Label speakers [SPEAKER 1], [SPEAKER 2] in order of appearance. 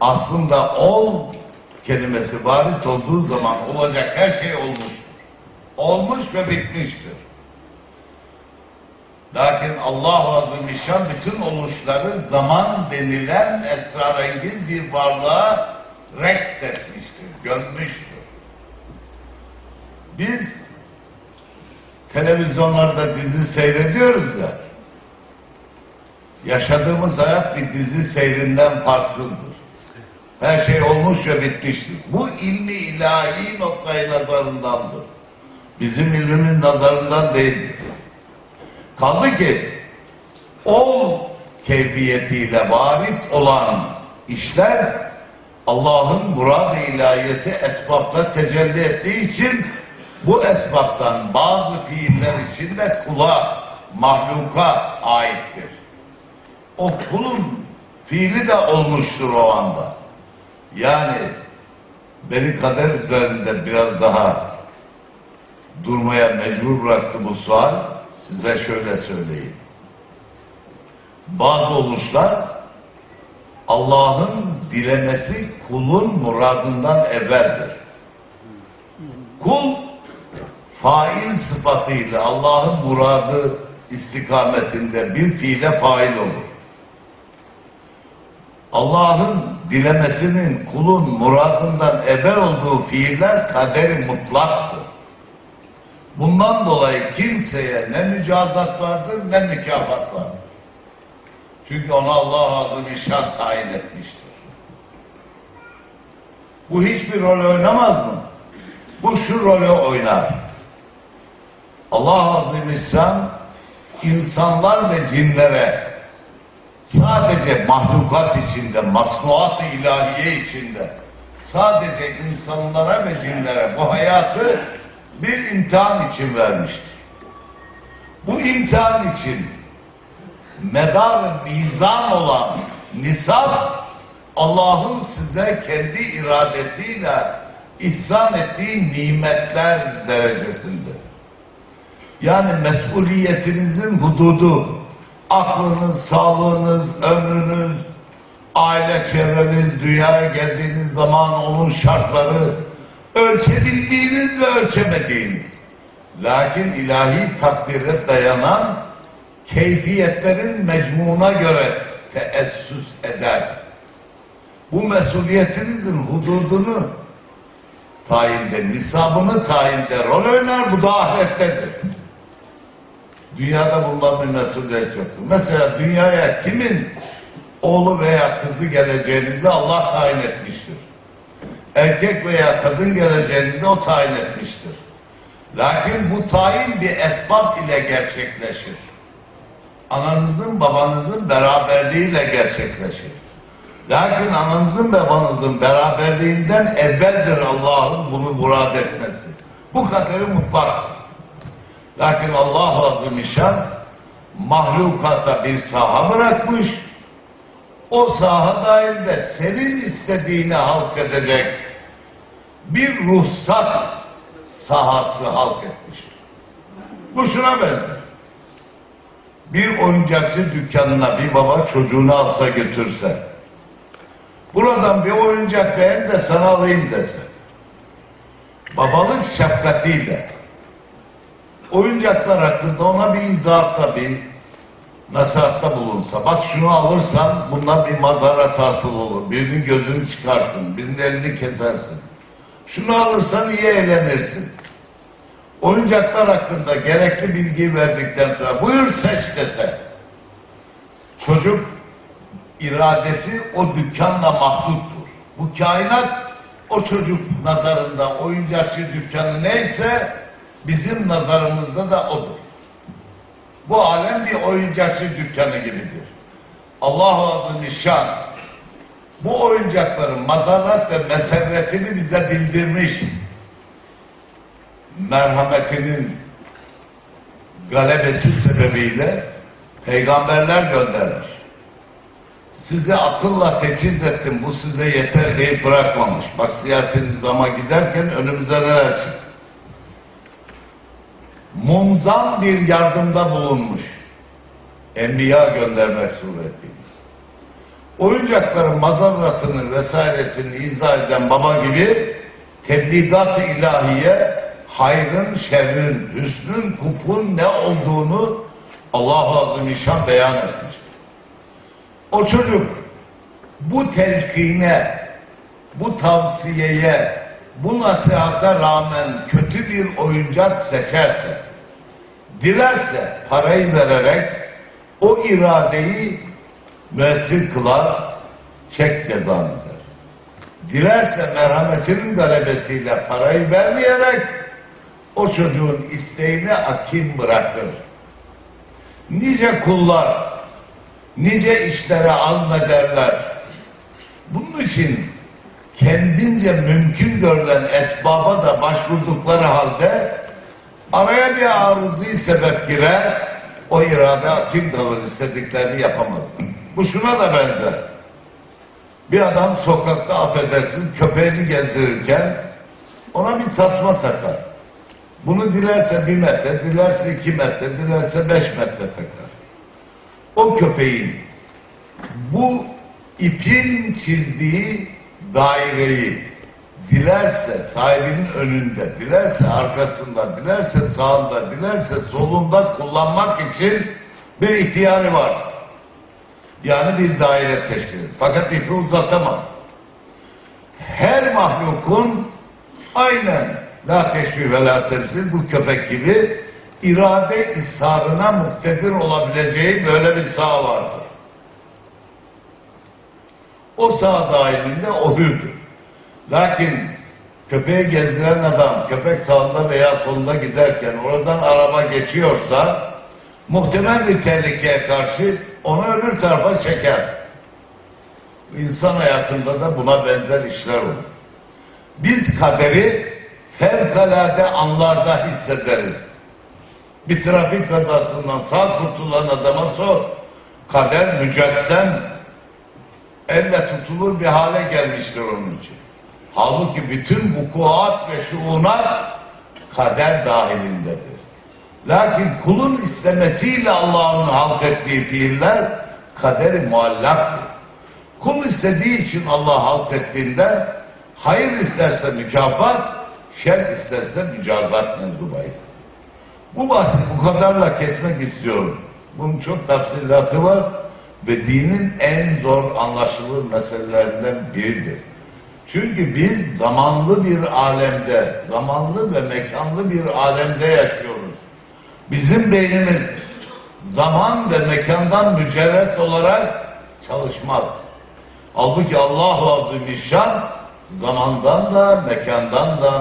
[SPEAKER 1] aslında ol kelimesi varit olduğu zaman olacak her şey olmuştur. Olmuş ve bitmiştir. Lakin Allah-u Azimüşşan bütün oluşları zaman denilen esrarengiz bir varlığa reks etmiştir, gömmüştür. Biz televizyonlarda dizi seyrediyoruz ya, yaşadığımız hayat bir dizi seyrinden farksızdır. Her şey olmuş ve bitmiştir. Bu ilmi ilahi noktayı nazarındandır. Bizim ilmimiz nazarından değildir. Kaldı ki ol keyfiyetiyle varit olan işler Allah'ın murad-ı ilahiyeti esbabla tecelli ettiği için bu esbaptan bazı fiiller içinde kula, mahluka aittir. O kulun fiili de olmuştur o anda. Yani beni kader üzerinde biraz daha durmaya mecbur bıraktı bu sual. Size şöyle söyleyeyim. Bazı oluşlar Allah'ın dilemesi kulun muradından evveldir. Kul fail sıfatıyla Allah'ın muradı istikametinde bir fiile fail olur. Allah'ın dilemesinin kulun muradından evvel olduğu fiiller kaderi mutlaktır. Bundan dolayı kimseye ne mücazat vardır ne mükafat vardır. Çünkü ona Allah azı bir şart tayin etmiştir. Bu hiçbir rol oynamaz mı? Bu şu rolü oynar. Allah Azimüşşan insanlar ve cinlere sadece mahlukat içinde, masnuat-ı ilahiye içinde sadece insanlara ve cinlere bu hayatı bir imtihan için vermiştir. Bu imtihan için medar ve mizan olan nisap Allah'ın size kendi iradesiyle ihsan ettiği nimetler derecesinde. Yani mesuliyetinizin hududu, aklınız, sağlığınız, ömrünüz, aile çevreniz, dünyaya geldiğiniz zaman onun şartları, ölçebildiğiniz ve ölçemediğiniz. Lakin ilahi takdire dayanan keyfiyetlerin mecmuuna göre teessüs eder. Bu mesuliyetinizin hududunu tayinde, nisabını tayinde rol oynar, bu da ahirettedir. Dünyada bundan bir mesuliyet yoktur. Mesela dünyaya kimin oğlu veya kızı geleceğinizi Allah tayin etmiştir. Erkek veya kadın geleceğinizi o tayin etmiştir. Lakin bu tayin bir esbab ile gerçekleşir. Ananızın babanızın beraberliğiyle gerçekleşir. Lakin ananızın babanızın beraberliğinden evveldir Allah'ın bunu murad etmesi. Bu kaderi mutlaktır. Lakin Allah Azimüşşan mahlukata bir saha bırakmış. O saha dahilde senin istediğini halk edecek bir ruhsat sahası halk etmiştir. Bu şuna benzer. Bir oyuncakçı dükkanına bir baba çocuğunu alsa götürse, buradan bir oyuncak beğen de sana alayım dese, babalık şefkatiyle, oyuncaklar hakkında ona bir izahatta bir nasihatta bulunsa, bak şunu alırsan bundan bir mazaret hasıl olur, birinin gözünü çıkarsın, birinin elini kesersin, şunu alırsan iyi eğlenirsin. Oyuncaklar hakkında gerekli bilgi verdikten sonra buyur seç dese, çocuk iradesi o dükkanla mahduttur. Bu kainat o çocuk nazarında oyuncakçı dükkanı neyse bizim nazarımızda da odur. Bu alem bir oyuncakçı dükkanı gibidir. Allah-u Azimüşşan bu oyuncakların mazarat ve meserretini bize bildirmiş. Merhametinin galebesi sebebiyle peygamberler göndermiş. Sizi akılla teçhiz ettim, bu size yeter deyip bırakmamış. Bak siyasi nizama giderken önümüze neler çıktı. Munzam bir yardımda bulunmuş. Enbiya göndermek suretiyle. oyuncakların mazarratını vesairesini izah eden baba gibi tebligat-ı ilahiye hayrın, şerrin, hüsnün, kupun ne olduğunu Allah-u Azimüşşan beyan etmiştir. O çocuk bu telkine, bu tavsiyeye, bu nasihata rağmen kötü bir oyuncak seçerse, dilerse parayı vererek o iradeyi müessir kılar, çek cezanı der. Dilerse merhametinin galebesiyle parayı vermeyerek o çocuğun isteğini akim bırakır. Nice kullar, nice işlere azmederler. Bunun için kendince mümkün görülen esbaba da başvurdukları halde araya bir arızi sebep girer, o irade akim kalır istediklerini yapamazlar. Bu şuna da benzer. Bir adam sokakta affedersin köpeğini gezdirirken ona bir tasma takar. Bunu dilerse bir metre, dilerse iki metre, dilerse beş metre takar. O köpeğin bu ipin çizdiği daireyi dilerse sahibinin önünde, dilerse arkasında, dilerse sağında, dilerse solunda kullanmak için bir ihtiyarı var. Yani bir daire teşkil eder. Fakat ipi uzatamaz. Her mahlukun aynen la teşbih ve la temsil bu köpek gibi irade isharına muktedir olabileceği böyle bir sağ vardır. O sağ dahilinde o hürdür. Lakin köpeği gezdiren adam köpek sağında veya solunda giderken oradan araba geçiyorsa muhtemel bir tehlikeye karşı onu öbür tarafa çeker. İnsan hayatında da buna benzer işler olur. Biz kaderi fevkalade anlarda hissederiz. Bir trafik kazasından sağ kurtulan adama sor. Kader mücessem elle tutulur bir hale gelmiştir onun için. Halbuki bütün vukuat ve şuunat kader dahilindedir. Lakin kulun istemesiyle Allah'ın halk ettiği fiiller kaderi muallaktır. Kul istediği için Allah halk ettiğinde hayır isterse mükafat, şer isterse mücazat mevzubayız. Bu bahsi bu kadarla kesmek istiyorum. Bunun çok tafsilatı var ve dinin en zor anlaşılır meselelerinden biridir. Çünkü biz zamanlı bir alemde, zamanlı ve mekanlı bir alemde yaşıyoruz. Bizim beynimiz zaman ve mekandan mücerret olarak çalışmaz. Halbuki Allah-u Azimüşşan zamandan da mekandan da